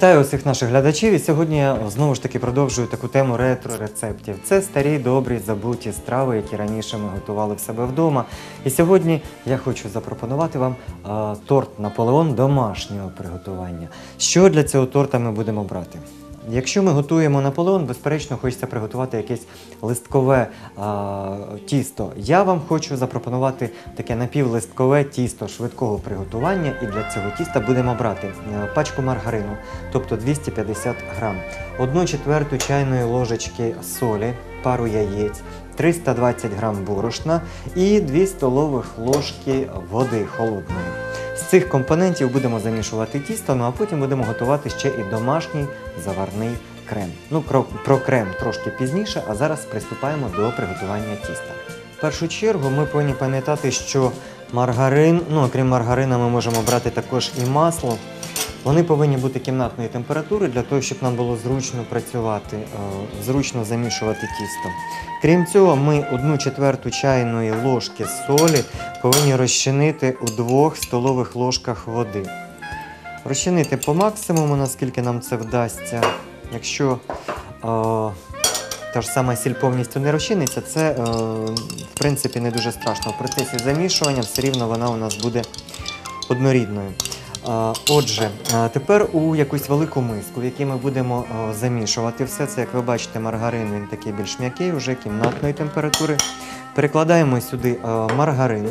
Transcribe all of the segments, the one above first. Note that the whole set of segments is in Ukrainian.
Вітаю усіх наших глядачів. І сьогодні я знову ж таки продовжую таку тему ретро-рецептів. Це старі, добрі, забуті страви, які раніше ми готували в себе вдома. І сьогодні я хочу запропонувати вам а, торт Наполеон домашнього приготування. Що для цього торта ми будемо брати? Якщо ми готуємо Наполеон, безперечно, хочеться приготувати якесь листкове а, тісто. Я вам хочу запропонувати таке напівлисткове тісто швидкого приготування. І для цього тіста будемо брати е, пачку маргарину, тобто 250 грам, 1 четверту чайної ложечки солі, пару яєць, 320 грам борошна і 2 столових ложки води холодної. З цих компонентів будемо замішувати тісто, ну а потім будемо готувати ще і домашній заварний крем. Ну, про, про крем трошки пізніше, а зараз приступаємо до приготування тіста. В першу чергу ми повинні пам'ятати, що маргарин, ну окрім маргарина, ми можемо брати також і масло. Вони повинні бути кімнатної температури для того, щоб нам було зручно працювати, е, зручно замішувати тісто. Крім цього, ми одну четверту чайної ложки солі повинні розчинити у двох столових ложках води. Розчинити по максимуму, наскільки нам це вдасться. Якщо е, та ж сама сіль повністю не розчиниться, це е, в принципі не дуже страшно. В процесі замішування все рівно вона у нас буде однорідною. Отже, тепер у якусь велику миску, в якій ми будемо замішувати все це. Як ви бачите, маргарин він такий більш м'який, вже кімнатної температури. Перекладаємо сюди маргарин.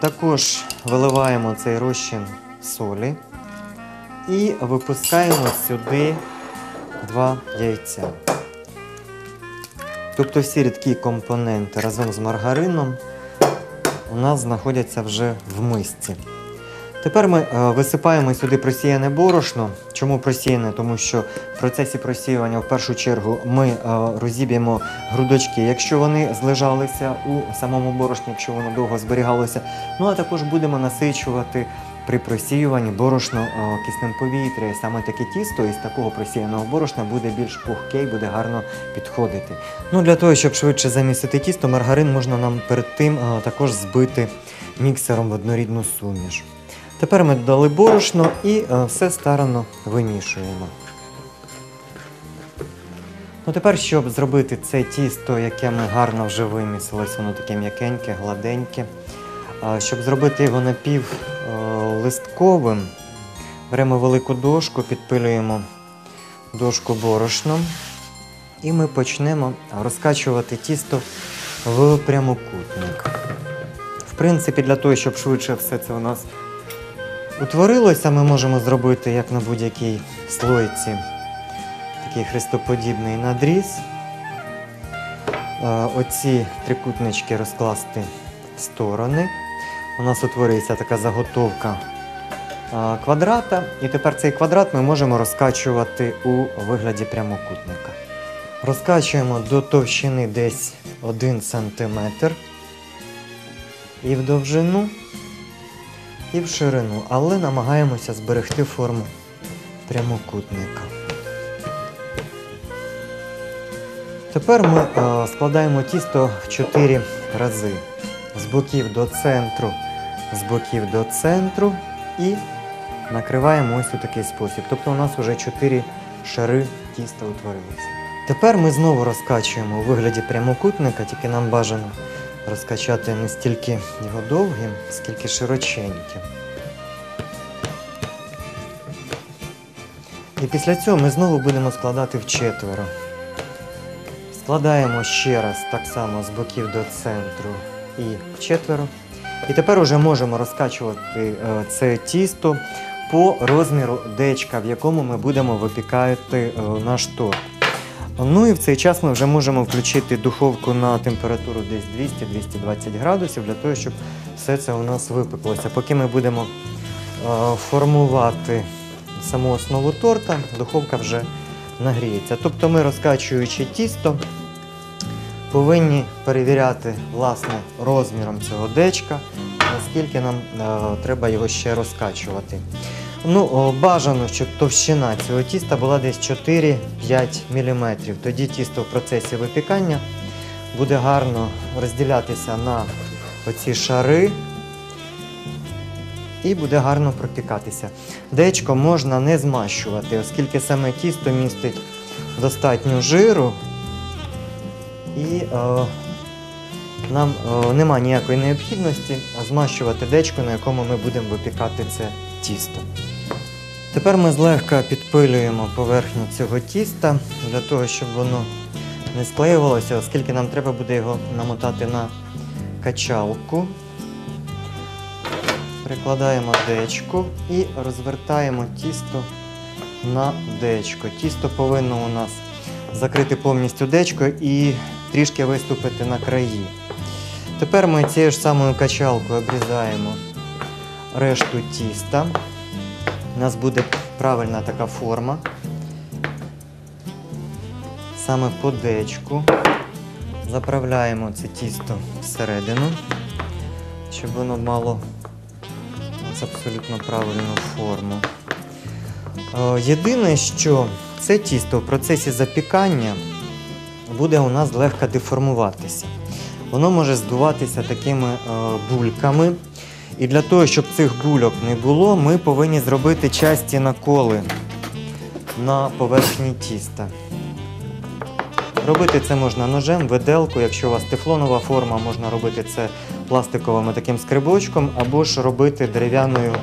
Також виливаємо цей розчин солі і випускаємо сюди два яйця. Тобто всі рідкі компоненти разом з маргарином у нас знаходяться вже в мисці. Тепер ми е, висипаємо сюди просіяне борошно. Чому просіяне? Тому що в процесі просіювання в першу чергу ми е, розіб'ємо грудочки, якщо вони злежалися у самому борошні, якщо воно довго зберігалося. Ну а також будемо насичувати при просіюванні борошно е, киснем повітря. Саме таке тісто із такого просіяного борошна буде більш пухке і буде гарно підходити. Ну для того, щоб швидше замісити тісто, маргарин можна нам перед тим також збити міксером в однорідну суміш. Тепер ми додали борошно і е, все старанно вимішуємо. Ну, тепер, щоб зробити це тісто, яке ми гарно вже вимісили, ось воно таке м'якеньке, гладеньке. Щоб зробити його напів е, беремо велику дошку, підпилюємо дошку борошном і ми почнемо розкачувати тісто в прямокутник. В принципі, для того, щоб швидше все це у нас утворилося, ми можемо зробити, як на будь-якій слойці, такий хрестоподібний надріз. Е, Оці трикутнички розкласти в сторони. У нас утворюється така заготовка е, квадрата. І тепер цей квадрат ми можемо розкачувати у вигляді прямокутника. Розкачуємо до товщини десь 1 см і в довжину і в ширину, але намагаємося зберегти форму прямокутника. Тепер ми е, складаємо тісто в 4 рази. З боків до центру, з боків до центру і накриваємо ось у такий спосіб. Тобто у нас вже 4 шари тіста утворилися. Тепер ми знову розкачуємо у вигляді прямокутника, тільки нам бажано розкачати не стільки його довгим, скільки широченьким. І після цього ми знову будемо складати в четверо. Складаємо ще раз так само з боків до центру і в четверо. І тепер вже можемо розкачувати е, це тісто по розміру дечка, в якому ми будемо випікати е, наш торт. Ну і в цей час ми вже можемо включити духовку на температуру десь 200-220 градусів для того, щоб все це у нас випеклося. Поки ми будемо е, формувати саму основу торта, духовка вже нагріється. Тобто ми, розкачуючи тісто, повинні перевіряти власне розміром цього дечка, наскільки нам е, треба його ще розкачувати. Ну, бажано, щоб товщина цього тіста була десь 4-5 мм. Тоді тісто в процесі випікання буде гарно розділятися на оці шари і буде гарно пропікатися. Дечко можна не змащувати, оскільки саме тісто містить достатньо жиру. І е, нам е, нема ніякої необхідності змащувати дечко, на якому ми будемо випікати це тісто. Тепер ми злегка підпилюємо поверхню цього тіста для того, щоб воно не склеювалося, оскільки нам треба буде його намотати на качалку. Прикладаємо дечко і розвертаємо тісто на дечко. Тісто повинно у нас закрити повністю дечко і трішки виступити на краї. Тепер ми цією ж самою качалкою обрізаємо решту тіста. У нас буде правильна така форма. Саме по дечку. Заправляємо це тісто всередину, щоб воно мало абсолютно правильну форму. Е, Єдине, що це тісто в процесі запікання буде у нас легко деформуватися. Воно може здуватися такими е, бульками. І для того, щоб цих бульок не було, ми повинні зробити часті наколи на поверхні тіста. Робити це можна ножем, виделкою, якщо у вас тефлонова форма, можна робити це пластиковим таким скрибочком або ж робити дерев'яною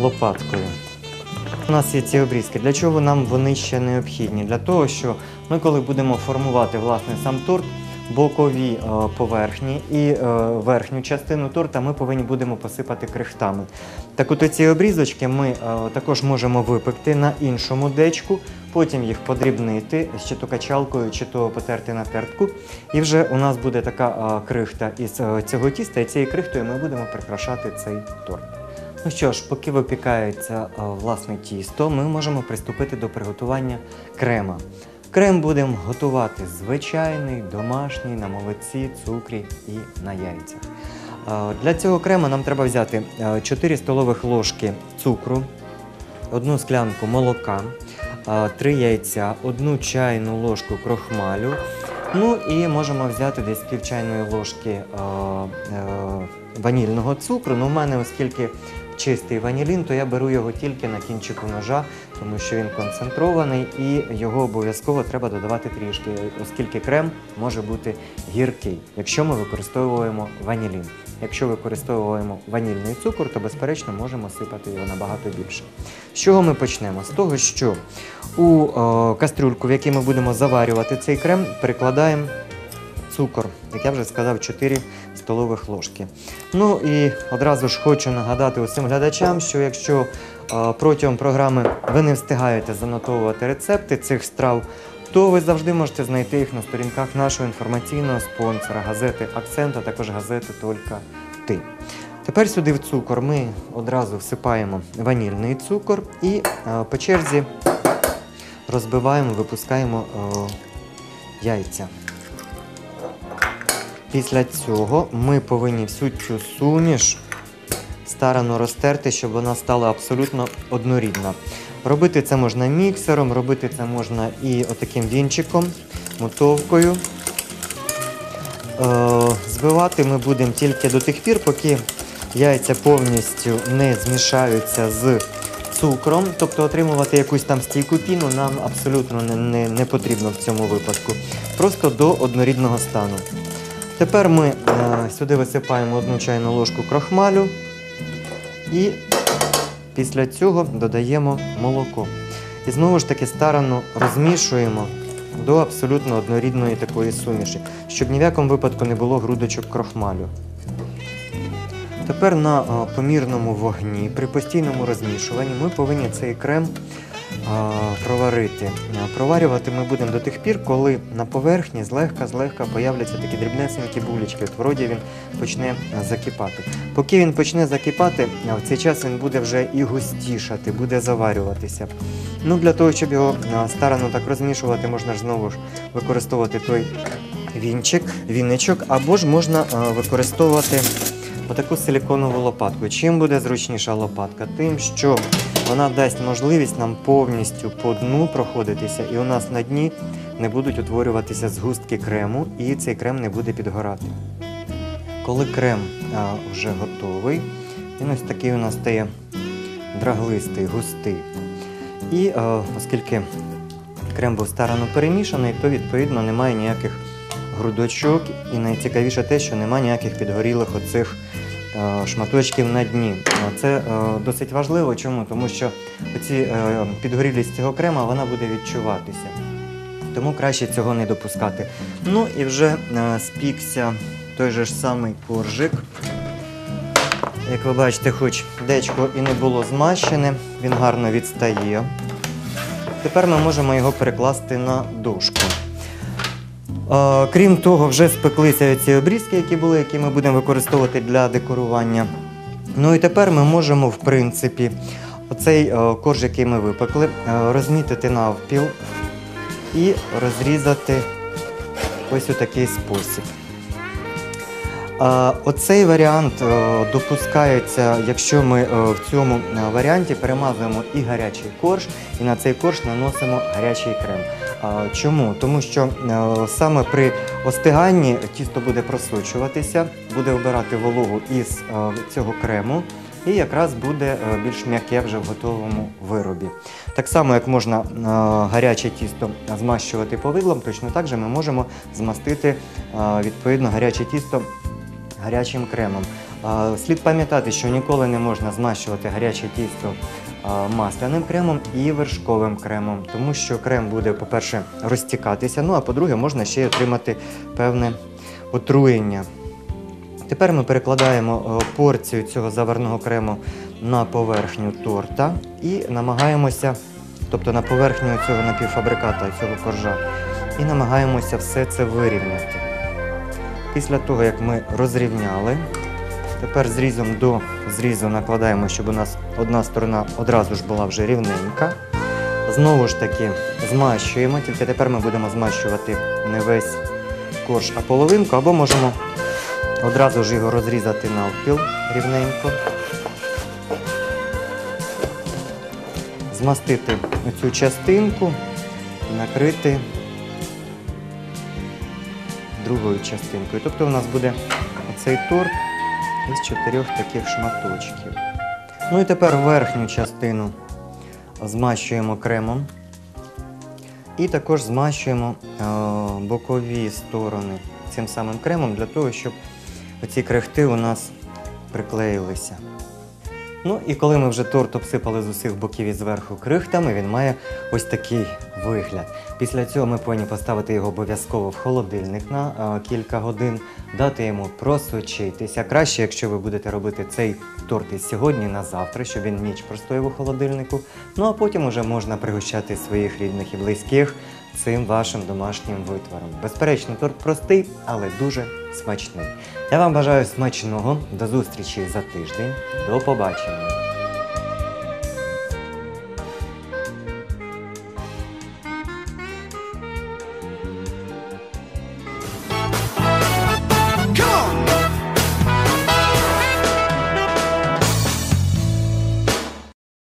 лопаткою. У нас є ці обрізки. Для чого нам вони ще необхідні? Для того, що ми, коли будемо формувати власне сам торт, бокові е, поверхні і е, верхню частину торта ми повинні будемо посипати крихтами. Так от ці обрізочки ми е, також можемо випекти на іншому дечку, потім їх подрібнити чи то качалкою, чи то потерти на тертку. І вже у нас буде така крихта із цього тіста, і цією крихтою ми будемо прикрашати цей торт. Ну що ж, поки випікається власне тісто, ми можемо приступити до приготування крема. Крем будемо готувати звичайний, домашній, на молоці, цукрі і на яйцях. Для цього крему нам треба взяти е, 4 столових ложки цукру, одну склянку молока, 3 яйця, одну чайну ложку крохмалю. Ну і можемо взяти десь пів чайної ложки е, ванільного цукру. Ну, в мене, оскільки чистий ванілін, то я беру його тільки на кінчику ножа, тому що він концентрований і його обов'язково треба додавати трішки, оскільки крем може бути гіркий, якщо ми використовуємо ванілін. Якщо використовуємо ванільний цукор, то безперечно можемо сипати його набагато більше. З чого ми почнемо? З того, що у е, кастрюльку, в якій ми будемо заварювати цей крем, перекладаємо цукор, як я вже сказав, 4 столових ложки. Ну і одразу ж хочу нагадати усім глядачам, що якщо е, протягом програми ви не встигаєте занотовувати рецепти цих страв, то ви завжди можете знайти їх на сторінках нашого інформаційного спонсора, газети Акцент, а також газети Тільки ти. Тепер сюди в цукор ми одразу всипаємо ванільний цукор і е, по черзі розбиваємо, випускаємо е, яйця. Після цього ми повинні всю цю суміш старано розтерти, щоб вона стала абсолютно однорідна. Робити це можна міксером, робити це можна і отаким вінчиком, мотовкою. Е, збивати ми будемо тільки до тих пір, поки яйця повністю не змішаються з цукром, тобто отримувати якусь там стійку піну нам абсолютно не, не, не потрібно в цьому випадку. Просто до однорідного стану. Тепер ми е, сюди висипаємо одну чайну ложку крохмалю і після цього додаємо молоко. І знову ж таки старанно розмішуємо до абсолютно однорідної такої суміші, щоб ні в якому випадку не було грудочок крохмалю. Тепер на помірному вогні при постійному розмішуванні ми повинні цей крем проварити. Проварювати ми будемо до тих пір, коли на поверхні злегка-злегка появляться такі дрібнесенькі булечки. От вроді він почне а, закипати. Поки він почне закипати, в цей час він буде вже і густішати, буде заварюватися. Ну, Для того, щоб його старано так розмішувати, можна ж знову ж використовувати той вінчик, вінничок, або ж можна використовувати отаку силіконову лопатку. Чим буде зручніша лопатка? Тим, що вона дасть можливість нам повністю по дну проходитися, і у нас на дні не будуть утворюватися згустки крему, і цей крем не буде підгорати. Коли крем а, вже готовий, Він ось такий у нас стає драглистий, густий. І е, оскільки крем був старано перемішаний, то відповідно немає ніяких грудочок. І найцікавіше те, що немає ніяких підгорілих оцих шматочків на дні. Е, Це е, досить важливо. Чому? Тому що оці е, підгорілість цього крема вона буде відчуватися. Тому краще цього не допускати. Ну і вже е, спікся той же ж самий коржик. Як ви бачите, хоч дечко і не було змащене, він гарно відстає. Тепер ми можемо його перекласти на дошку. Крім того, вже спеклися ці обрізки, які були, які ми будемо використовувати для декорування. Ну і тепер ми можемо, в принципі, оцей е, корж, який ми випекли, е, розмітити навпіл і розрізати ось у такий спосіб. Оцей варіант е, допускається, якщо ми е, в цьому е, варіанті перемазуємо і гарячий корж, і на цей корж наносимо гарячий крем. Чому? Тому що саме при остиганні тісто буде просочуватися, буде вбирати вологу із цього крему. І якраз буде більш м'яке вже в готовому виробі. Так само, як можна гаряче тісто змащувати повидлом, точно так же ми можемо змастити відповідно гаряче тісто гарячим кремом. Слід пам'ятати, що ніколи не можна змащувати гаряче тісто масляним кремом і вершковим кремом, тому що крем буде, по-перше, розтікатися, ну а по-друге, можна ще й отримати певне отруєння. Тепер ми перекладаємо е, порцію цього заварного крему на поверхню торта і намагаємося, тобто на поверхню цього напівфабриката, цього коржа, і намагаємося все це вирівняти. Після того, як ми розрівняли, тепер зрізом до зрізу накладаємо, щоб у нас одна сторона одразу ж була вже рівненька. Знову ж таки змащуємо, тільки тепер ми будемо змащувати не весь корж, а половинку, або можемо одразу ж його розрізати навпіл рівненько. Змастити цю частинку і накрити другою частинкою. Тобто у нас буде оцей торт із чотирьох таких шматочків. Ну і тепер верхню частину змащуємо кремом. І також змащуємо е, бокові сторони цим самим кремом для того, щоб оці крихти у нас приклеїлися. Ну і коли ми вже торт обсипали з усіх боків і зверху крихтами, він має ось такий вигляд. Після цього ми повинні поставити його обов'язково в холодильник на е, кілька годин, дати йому просочитися. Краще, якщо ви будете робити цей торт із сьогодні на завтра, щоб він ніч простояв у холодильнику. Ну а потім уже можна пригощати своїх рідних і близьких цим вашим домашнім витвором. Безперечно, торт простий, але дуже смачний. Я вам бажаю смачного. До зустрічі за тиждень. До побачення.